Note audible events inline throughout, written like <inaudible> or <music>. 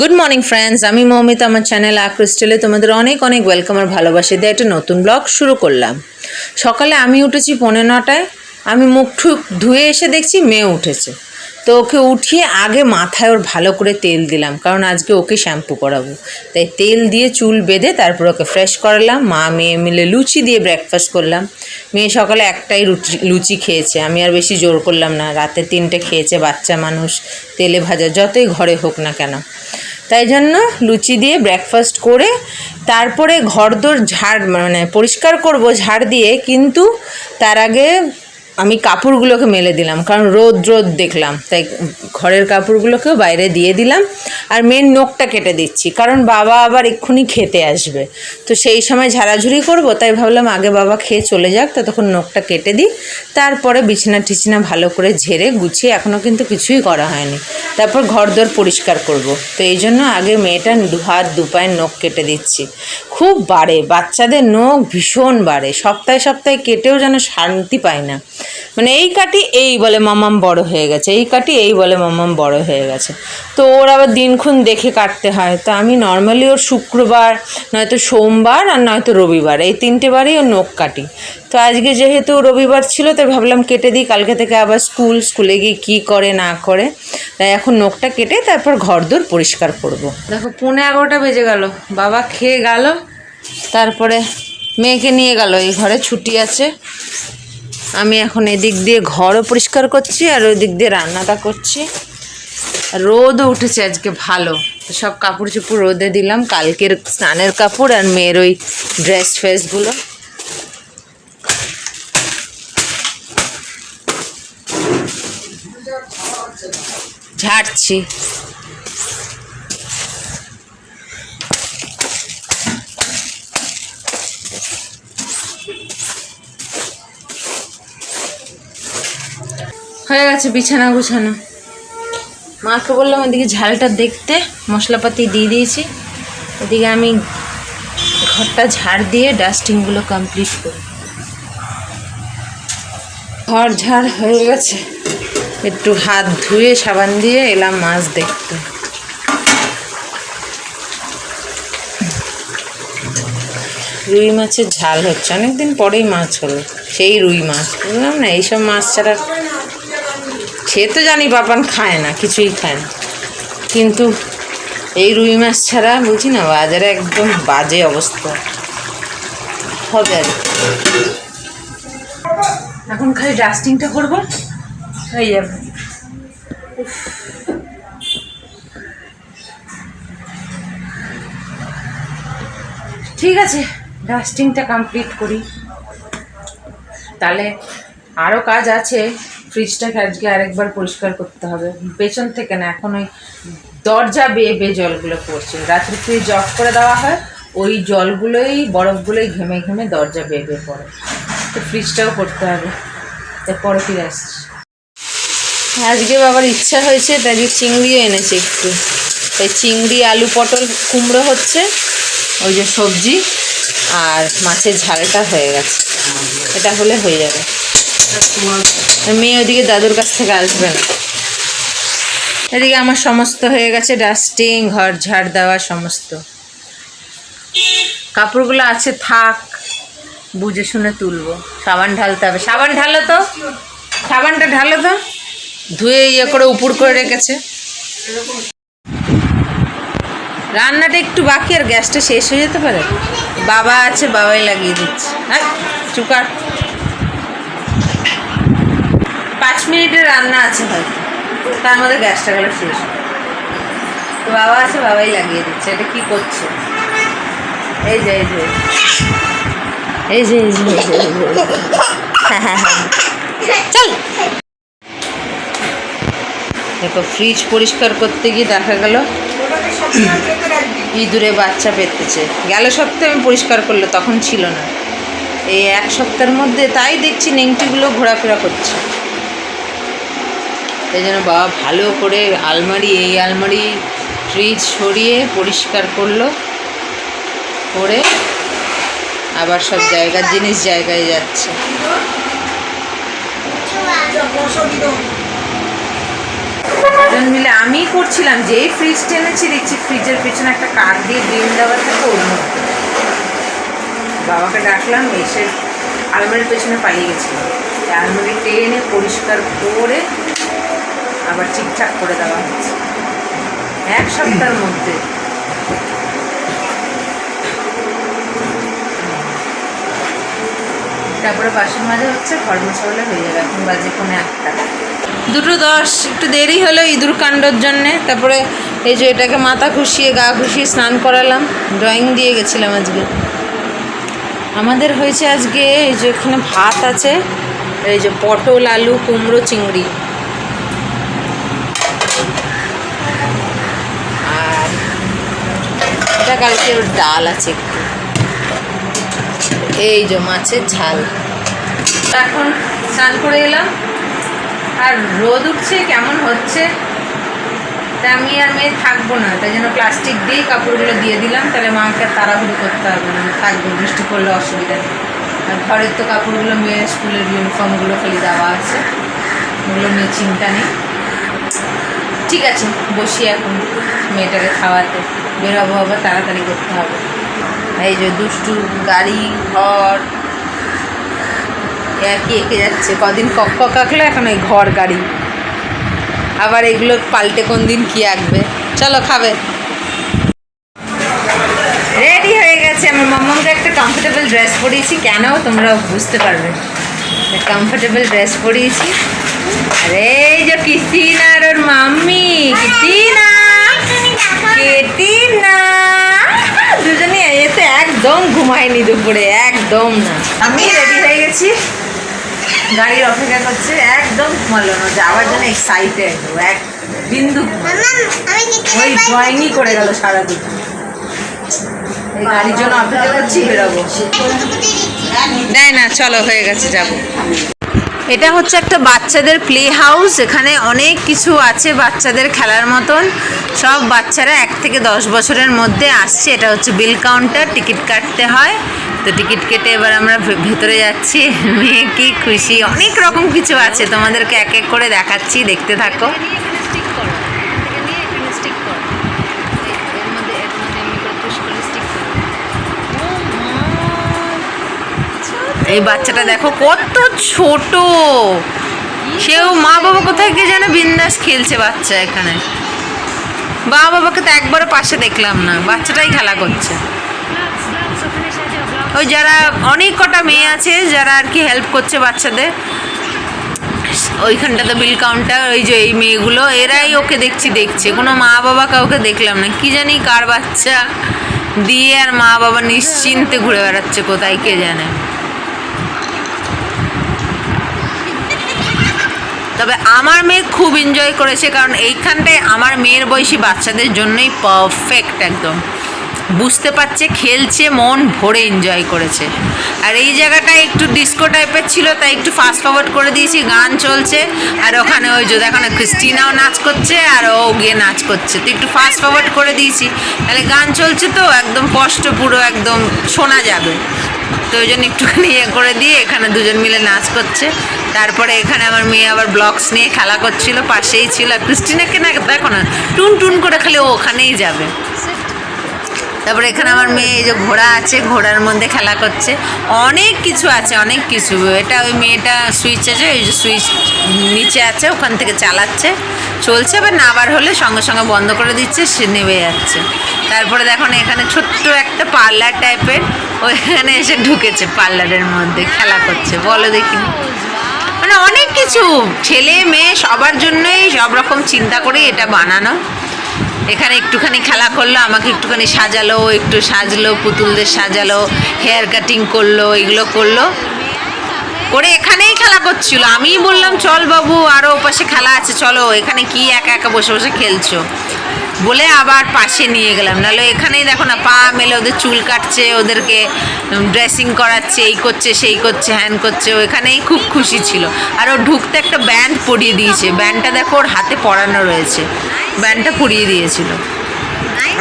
Good morning friends আমি মৌমিতা, আমার channel আক্রিস্টেলে তোমাদের অনেক অনেক ওয়েলকাম আর ভালোবাসি দিয়ে একটা নতুন ব্লগ শুরু করলাম। সকালে আমি উঠেছি পৌনে নটায়, আমি মুখ ঠুক ধুয়ে এসে দেখছি মেয়ে উঠেছে। তো ওকে উঠিয়ে আগে মাথায় ওর ভালো করে তেল দিলাম, কারণ আজকে ওকে শ্যাম্পু করাবো। তাই তেল দিয়ে চুল বেঁধে তারপর ওকে ফ্রেশ করালাম। মা, মেয়ে মিলে লুচি দিয়ে ব্রেকফাস্ট করলাম। মেয়ে সকালে একটাই রুটি লুচি খেয়েছে। আমি আর বেশি জোর করলাম না। রাতে তিনটে খেয়েছে বাচ্চা মানুষ, তেলে ভাজা যতই ঘরে হোক না কেন। তাই জন্য লুচি দিয়ে ব্রেকফাস্ট করে তারপরে ঘরদোর ঝাড় মানে পরিষ্কার করব ঝাড় দিয়ে, কিন্তু তার আগে আমি কাপড়গুলোকে মেলে দিলাম, কারণ রোদ রোদ দেখলাম। তাই ঘরের কাপড়গুলোকেও বাইরে দিয়ে দিলাম, আর মেন নোখটা কেটে দিচ্ছি, কারণ বাবা আবার এক্ষুনি খেতে আসবে। তো সেই সময় ঝাড়াঝুড়ি করব, তাই ভাবলাম আগে বাবা খেয়ে চলে যাক, ততক্ষণ নোখটা কেটে দিই, তারপরে বিছানা টিছনা ভালো করে ঝেড়ে গুছিয়ে এখনও কিন্তু কিছুই করা হয়নি। তারপর ঘরদোর পরিষ্কার করব। তো এই জন্য আগে মেয়েটা দু হাত, দু পায়ের নখ কেটে দিচ্ছি। খুব বাড়ে, বাচ্চাদের নখ ভীষণ বাড়ে, সপ্তাহে সপ্তাহে কেটেও যেন শান্তি পায় না। মানে এই কাটি এই বলে মামাম বড় হয়ে গেছে, এই কাটি এই বলে মামাম বড় হয়ে গেছে। তো ওর আবার দিনক্ষণ দেখে কাটতে হয়, তো আমি নর্মালি ওর শুক্রবার, নয়তো সোমবার আর নয়তো রবিবার, এই তিনটে বারই ওর নখ কাটি। তো আজকে যেহেতু রবিবার ছিল, তাই ভাবলাম কেটে দিই, কালকে থেকে আবার স্কুল, স্কুলে গিয়ে কী করে না করে, তাই এখন নখটা কেটে তারপর ঘর ঘরদোর পরিষ্কার করব। দেখো, পৌনে এগারোটা বেজে গেল, বাবা খেয়ে গেল, তারপরে মেয়েকে নিয়ে গেল, এই ঘরে ছুটি আছে। আমি এখন এদিক দিয়ে ঘরও পরিষ্কার করছি আর ওই দিক দিয়ে রান্নাটা করছি। রোদও উঠেছে আজকে ভালো। সব কাপড় চোপড় রোদে দিলাম। কালকের স্নানের কাপড় আর মেয়ের ওই ড্রেস ফ্রেসগুলো ঝাড়ছি। হয়ে গেছে, বিছানা গুছানো। মাকে বললাম ওদিকে ঝালটা দেখতে, মশলাপাতি দিয়ে দিয়েছি। ওদিকে আমি ঘরটা ঝাড় দিয়ে ডাস্টিংগুলো কমপ্লিট করি। ঘর ঝাড় হয়ে গেছে। একটু হাত ধুয়ে সাবান দিয়ে এলাম মাছ দেখতে। রুই মাছের ঝাল হচ্ছে। অনেকদিন পরেই মাছ হলো। সেই রুই মাছ। বুঝলাম না, এইসব মাছ ছাড়া সে তো জানি বাপান খায় না, কিছুই খায় না। কিন্তু এই রুই মাছ ছাড়া বুঝি না, বাজারে একদম বাজে অবস্থা। হবে আর। এখন খালি ডাস্টিংটা করব, হয়ে যাবে। ঠিক আছে ডাস্টিংটা কমপ্লিট করি। তাহলে আরও কাজ আছে। ফ্রিজটাকে আজকে আরেকবার পরিষ্কার করতে হবে। পেছন থেকে না, এখন ওই দরজা বেয়ে বেয়ে জলগুলো পড়ছে। রাত্রে ফ্রিজ অফ করে দেওয়া হয়, ওই জলগুলোই, বরফগুলোই ঘেমে ঘেমে দরজা বেয়ে বেয়ে পড়ে। তো ফ্রিজটাও করতে হবে। তারপরে ফিরে আসছি। আজকে বাবার ইচ্ছা হয়েছে, তাই চিংড়িও এনেছে একটু। তাই চিংড়ি, আলু, পটল, কুমড়ো হচ্ছে, ওই যে সবজি, আর মাছের ঝালটা হয়ে গেছে। এটা হলে হয়ে যাবে। মেয়ে ওদিকে দাদুর কাছ থেকে আসবে না। এদিকে আমার সমস্ত হয়ে গেছে ডাস্টিং ঘর ঝাড় দেওয়া, সমস্ত। কাপড়গুলো আছে, থাক, বুঝে শুনে তুলবো। সাবান ঢালতে হবে। সাবান ঢালো তো? সাবানটা ঢালো তো? ধুয়ে ইয়ে করে, উপর করে রেখেছে। রান্নাটা একটু বাকি, আর গ্যাসটা শেষ হয়ে যেতে পারে? বাবা আছে, বাবাই লাগিয়ে দিচ্ছে। হ্যাঁ চুকার পাঁচ মিনিটের রান্না আছে হয়তো। তার মধ্যে গ্যাসটা গেলে শেষ। তো বাবা আছে, বাবাই লাগিয়ে দিচ্ছে। এটা কি করছে? এই যে এই যে। এই যে এই যে। হ্যাঁ হ্যাঁ হ্যাঁ চল। দেখো ফ্রিজ পরিষ্কার করতে গিয়ে দেখা গেল, ইঁদুরে বাচ্চা পেতেছে। গেল সপ্তাহে আমি পরিষ্কার করল, তখন ছিল না। এই এক সপ্তাহের মধ্যে তাই দেখছি নেংটিগুলো ঘোরাফেরা করছে। তাই জন্য বাবা ভালো করে আলমারি, এই আলমারি ফ্রিজ সরিয়ে পরিষ্কার করল। করে আবার সব জায়গার জিনিস জায়গায় যাচ্ছে। মিলে আমি করছিলাম, যেই ফ্রিজ টেনেছি দেখছি ফ্রিজের পেছনে একটা কাঠ দিয়ে ডিম দেওয়া থাকে ওর বাবাকে ডাকলাম, এসে আলমারির পেছনে পালিয়ে গেছিলাম আলমারি টেনে পরিষ্কার করে আবার ঠিকঠাক করে দেওয়া হচ্ছে। এক সপ্তাহের মধ্যে। তারপরে বাসন মাজা হচ্ছে ঘর হলে হয়ে যাবে, এখন বাজে কোনো একটা দুটো দশ, একটু দেরি হলো ইঁদুর কাণ্ডর জন্যে। তারপরে এই যে এটাকে মাথা খুশিয়ে গা খুশিয়ে স্নান করালাম। ড্রয়িং দিয়ে গেছিলাম আজকে। আমাদের হয়েছে আজকে এই যে এখানে ভাত আছে, এই যে পটল, আলু, কুমড়ো, চিংড়ি। এটা কালকে ওর ডাল আছে একটু। এই যে মাছের ঝাল। এখন স্নান করে এলাম। আর রোদ উঠছে, কেমন হচ্ছে? তা আমি আর মেয়ে থাকব না, তাই জন্য প্লাস্টিক দিয়েই কাপড়গুলো দিয়ে দিলাম। তাহলে মাকে তাড়াহুড়ো করতে হবে না, থাকব, বৃষ্টি পড়লে অসুবিধা নেই। আর ঘরের তো কাপড়গুলো মেয়ের স্কুলের ইউনিফর্মগুলো খালি দেওয়া আছে। ওগুলো নিয়ে চিন্তা নেই। ঠিক আছে, বসি এখন। মেয়েটাকে খাওয়াতে। বেরোবো, আবার তাড়াতাড়ি করতে হবে। এই যে দুষ্টু, গাড়ি, ঘর। একই এঁকে যাচ্ছে। কদিন কক কক আঁকলো, এখন ওই ঘর, গাড়ি। আবার এগুলো পাল্টে কোন দিন কি আঁকবে? চলো, খাবে। রেডি হয়ে গেছে। আমার মাম্মাকে একটা কমফোর্টেবল ড্রেস পরিয়েছি। কেন? তোমরা বুঝতে পারবে। Comfortable dress পরিয়েছি। আর এই যে কিসিনা আর ওর মাম্মি কিসিনা কেটিনা দুজনে এতে একদম ঘুমায়নি দুপুরে একদম না। আমি রেডি হয়ে গেছি। গাড়ির অপেক্ষা করছে একদম ঘুমালো না যাওয়ার জন্য এক্সাইটেড এক বিন্দু। ওই ড্রয়িংই করে গেল সারাদিন। এই গাড়ির জন্য অপেক্ষা করছি বেরোবো। দেয় না চলো হয়ে গেছে যাব। এটা হচ্ছে একটা বাচ্চাদের প্লে হাউস এখানে অনেক কিছু আছে বাচ্চাদের খেলার মতন। সব বাচ্চারা এক থেকে দশ বছরের মধ্যে আসছে। এটা হচ্ছে বিল কাউন্টার টিকিট কাটতে হয়। তো টিকিট কেটে এবার আমরা ভেতরে যাচ্ছি। <laughs> মেয়ে কি খুশি? অনেক রকম কিছু আছে। তোমাদেরকে এক এক করে দেখাচ্ছি। দেখতে থাকো। এই বাচ্চাটা দেখো কত ছোট। সেও মা বাবা কোথায় গিয়ে যেন বিন্দাস খেলছে বাচ্চা এখানে। মা বাবাকে তো একবারও পাশে দেখলাম না, বাচ্চাটাই খেলা করছে। ওই যারা অনেক কটা মেয়ে আছে, যারা আর কি হেল্প করছে বাচ্চাদের, ওইখানটাতে বিল কাউন্টার ওই যে এই মেয়েগুলো, এরাই ওকে দেখছি দেখছে। কোনো মা বাবা কাউকে দেখলাম না। কি জানি কার বাচ্চা। দিয়ে আর মা বাবা নিশ্চিন্তে ঘুরে বেড়াচ্ছে, কোথায় কে জানে। তবে আমার মেয়ে খুব এনজয় করেছে, কারণ এইখানটায় আমার মেয়ের বয়সী বাচ্চাদের জন্যই পারফেক্ট একদম। বুঝতে পারছে, খেলছে, মন ভরে এনজয় করেছে। আর এই জায়গাটা একটু ডিস্কো টাইপের ছিল, তাই একটু ফাস্ট ফরওয়ার্ড করে দিয়েছি, গান চলছে। আর ওখানে ওই যে দেখো ক্রিস্টিনাও নাচ করছে, আর ও গিয়ে নাচ করছে। তো একটু ফাস্ট ফরওয়ার্ড করে দিয়েছি। তাহলে গান চলছে তো, একদম কষ্ট পুরো একদম শোনা যাবে। তো ওই জন্য একটুখানি ইয়ে করে দিয়ে এখানে দুজন মিলে নাচ করছে। তারপরে এখানে আমার মেয়ে আবার ব্লগস নিয়ে খেলা করছিল, পাশেই ছিল। আর ক্রিস্টিনাকে না, দেখো না টুন টুন করে খালি ও ওখানেই যাবে। তারপরে এখানে আমার মেয়ে এই যে ঘোড়া আছে, ঘোড়ার মধ্যে খেলা করছে। অনেক কিছু আছে, অনেক কিছু। এটা ওই মেয়েটা সুইচ আছে ওই যে সুইচ নিচে আছে, ওখান থেকে চালাচ্ছে। চলছে এবার নাবার হলে সঙ্গে সঙ্গে বন্ধ করে দিচ্ছে, সে নেমে যাচ্ছে। তারপরে দেখো এখানে ছোট্ট একটা পার্লার টাইপের ওইখানে এসে ঢুকেছে পার্লারের মধ্যে, খেলা করছে, বলো দেখি। মানে অনেক কিছু, ছেলে, মেয়ে, সবার জন্যই সব রকম চিন্তা করে এটা বানানো। এখানে একটুখানি খেলা করল, আমাকে একটুখানি সাজালো, একটু সাজলো, পুতুলদের সাজালো হেয়ার কাটিং করল, এগুলো করল। করে এখানেই খেলা করছিল। আমি বললাম, চল বাবু আরও ওপাশে খেলা আছে, চলো, এখানে কি একা একা বসে বসে খেলছো? বলে আবার পাশে নিয়ে গেলাম। নাহলে এখানেই দেখো না, পা মেলে ওদের চুল কাটছে, ওদেরকে ড্রেসিং করাচ্ছে, এই করছে, সেই করছে, হ্যান করছে ওখানেই খুব খুশি ছিল। আর ও ঢুকতে একটা ব্যান্ড পরিয়ে দিয়েছে। ব্যান্ডটা দেখো ওর হাতে পরানো রয়েছে। ব্যান্ডটা পরিয়ে দিয়েছিল।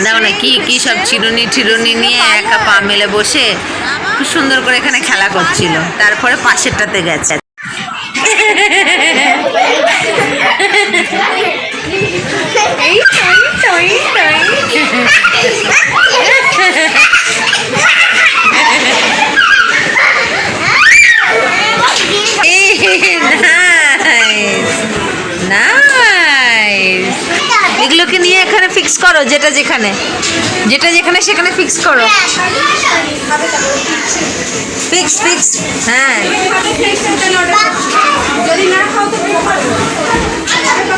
দেখো না, কি কি সব চিরুনি টিরুনি নিয়ে একা পা মেলে বসে খুব সুন্দর করে এখানে খেলা করছিল। তারপরে পাশেরটাতে গেছে। <laughs> নাইস নাইস <laughs> এগুলোকে নিয়ে এখানে ফিক্স করো যেটা যেখানে। যেটা যেখানে সেখানে ফিক্স করো। ফিক্স ফিক্স হ্যাঁ। নো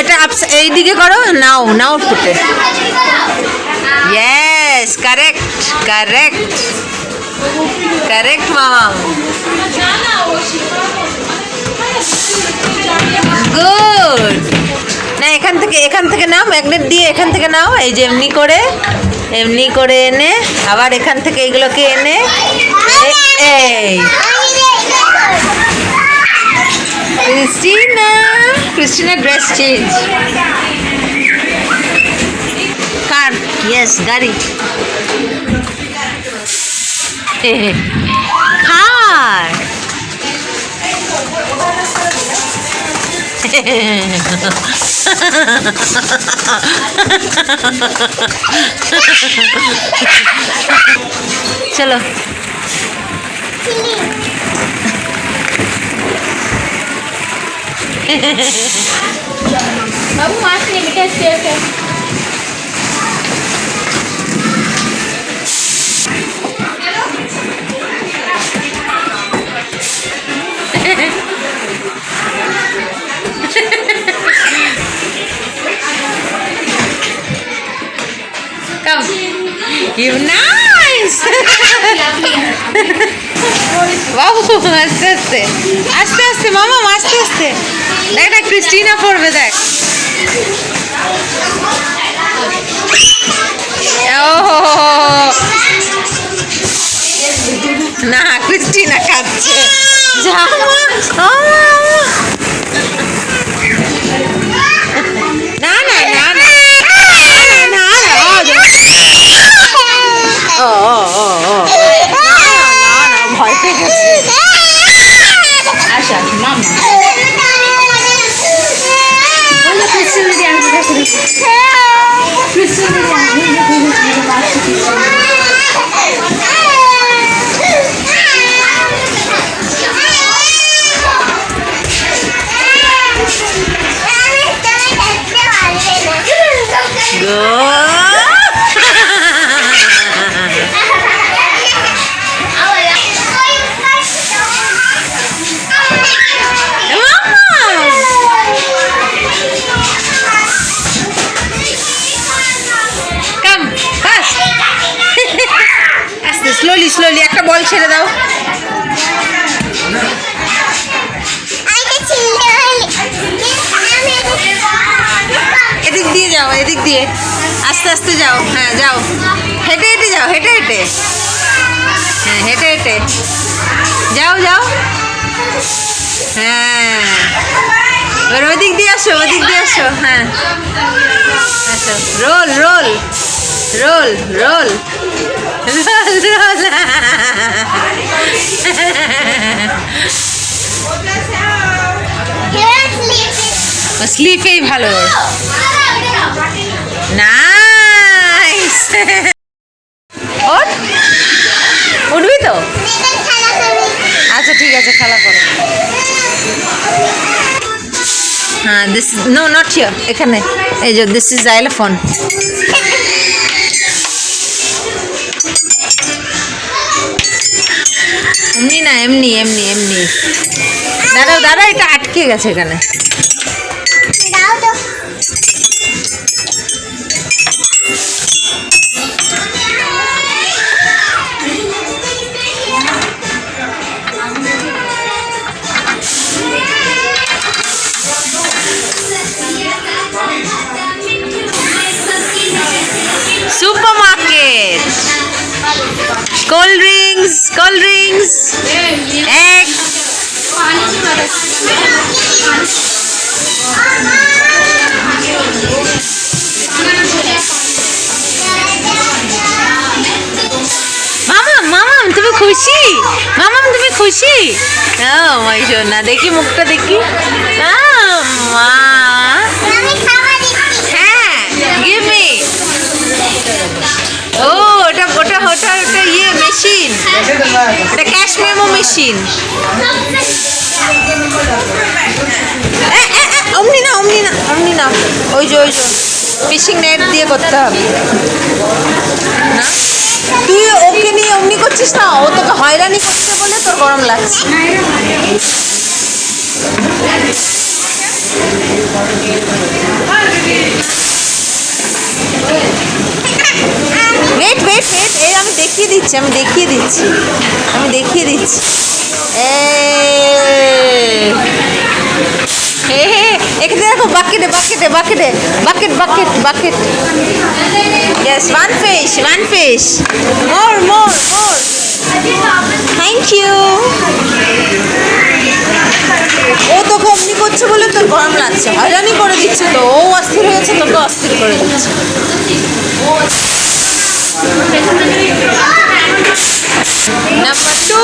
এটা আপস- এইদিকে করো, নাও নাও ফুটে। ইয়েস কারেক্ট কারেক্ট কারেক্ট মামা। গুড না, এখান থেকে এখান থেকে নাও ম্যাগনেট দিয়ে এখান থেকে নাও, এই যে এমনি করে এমনি করে এনে, আবার এখান থেকে এগুলোকে এনে এই Christina Christina dress change car yes গাড়ি কার চলো బాబు మాస్ని బిటేస్ట్ చేసే Come. You know. বাবু, আস্তে আস্তে। আস্তে আস্তে, মামা, আস্তে আস্তে। দেখ দেখ, ক্রিস্টিনা পড়বে, দেখ। না, ক্রিস্টিনা কাঁদছে। জামা দিয়ে। আস্তে আস্তে যাও। হ্যাঁ যাও। হেঁটে হেঁটে যাও হেঁটে হেঁটে। হ্যাঁ হেঁটে হেঁটে। যাও যাও। হ্যাঁ। এবার ওদিক দিয়ে আসো ওদিক দিয়ে আসো। হ্যাঁ। আসো roll roll. Roll roll. Roll roll স্লিপেই ভালো। নাইস <laughs> ওঠ। উঠবি তো? আচ্ছা ঠিক আছে, খেলা করো। হ্যাঁ দিস নো নট হিয়ার এখানে। এই যে দিস ইজ এমনি না, এমনি এমনি এমনি। দাদা দাদা, এটা আটকে গেছে এখানে। Cold drinks cold drinks. Eggs মামা মামা, তুমি খুশি? মামা, তুমি খুশি? ও মাই সোনা দেখি মুখটা দেখি। মা। মেশিন অমনি না অমনি না অমনি না ওই যে, ওই ফিশিং নেট দিয়ে করতে হবে। না তুই ওকে নিয়ে অমনি করছিস না? ও তোকে হয়রানি করছে বলে তোর গরম লাগছে। ওয়েট ওয়েট ওয়েট এই আমি দেখিয়ে দিচ্ছি আমি দেখিয়ে দিচ্ছি আমি দেখিয়ে দিচ্ছি এখানে দেখো বাকেটে বাকেটে বাকেটে bucket bucket bucket Yes, one fish, one fish. More, more, more. Thank you. ও তোকে অমনি করছে বলে তোর গরম লাগছে হয়রানি করে দিচ্ছে তো ও অস্থির হয়েছে তোকে অস্থির করে দিচ্ছে নাম্বার টু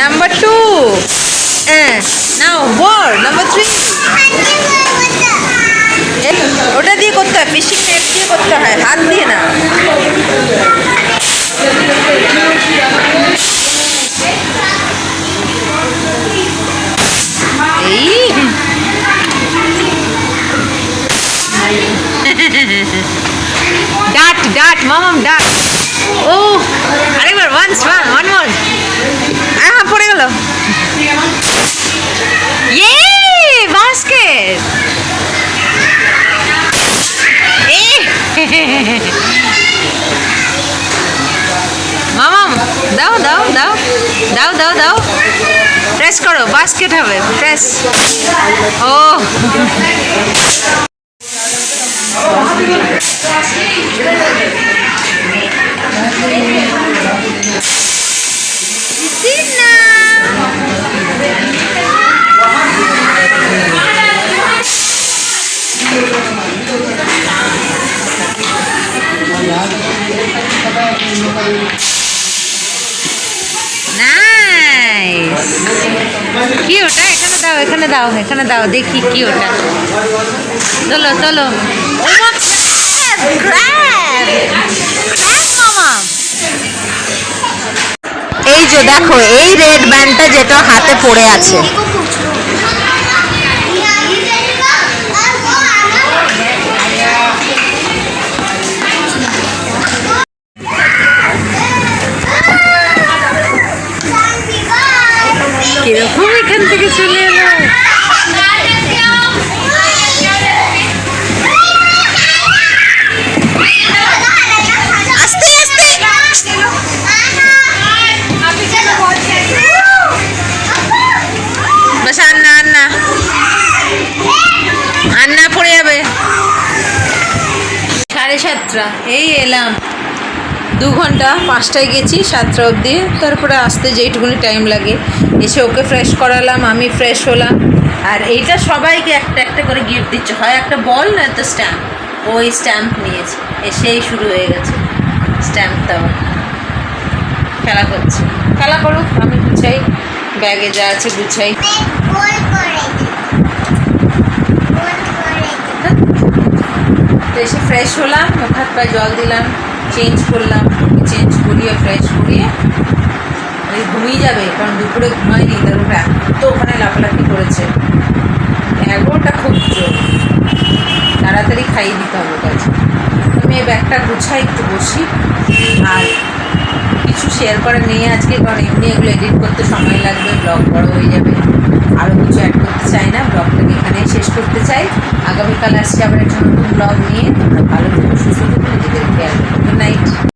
নাম্বার টু নাও বর নাম্বার থ্রি ওটা দিয়ে করতে হয় ফিশিং নেট দিয়ে করতে হয় হাত দিয়ে না। দাও দাও প্রেস করো বাস্কেট হবে প্রেস ও। কি ওটা? এখানে দাও এখানে দাও এখানে দাও, দেখি কি ওটা। চলো চলো। এই যে দেখো, এই রেড ব্যান্ডটা যেটা হাতে পড়ে আছে। কীরকম এখান থেকে চলে এলো? আন্না আন্না। আন্না পড়ে যাবে। সাড়ে সাতটা। এই এলাম। দু ঘণ্টা পাঁচটায় গেছি, সাতটা অবধি। তারপরে আসতে যেইটুকুনি টাইম লাগে। এসে ওকে ফ্রেশ করালাম, আমি ফ্রেশ হলাম। আর এইটা সবাইকে একটা একটা করে গিফট দিচ্ছে। হয় একটা বল না তো স্ট্যাম্প ওই স্ট্যাম্প নিয়েছে। এসেই শুরু হয়ে গেছে। স্ট্যাম্প খেলা করছে। খেলা করুক, আমি গুছাই। ব্যাগে যা আছে গুছাই। এসে ফ্রেশ হলাম হাত পায়ে জল দিলাম। চেঞ্জ করলাম চেঞ্জ করিয়ে ফ্রেশ করিয়ে ওই ঘুমিয়ে যাবে, কারণ দুপুরে ঘুমায়নি, তার ওটা তো ওখানে লাফালাফি করেছে। এগারোটা খুব জোর। তাড়াতাড়ি খাইয়ে দিতে হবে কাছে আমি এই ব্যাগটা গুছাই, একটু বসি। আর কিছু শেয়ার করে নেই আজকে, কারণ এমনি এগুলো এডিট করতে সময় লাগবে ব্লগ বড় হয়ে যাবে। আরও কিছু অ্যাড করতে চাই না ব্লগটাকে এখানেই শেষ করতে চাই। আগামীকাল আসছি আবার একটা নতুন ব্লগ নিয়ে। তোমরা ভালো থেকো, সুস্থ থেকো, নিজেদের খেয়াল গুড নাইট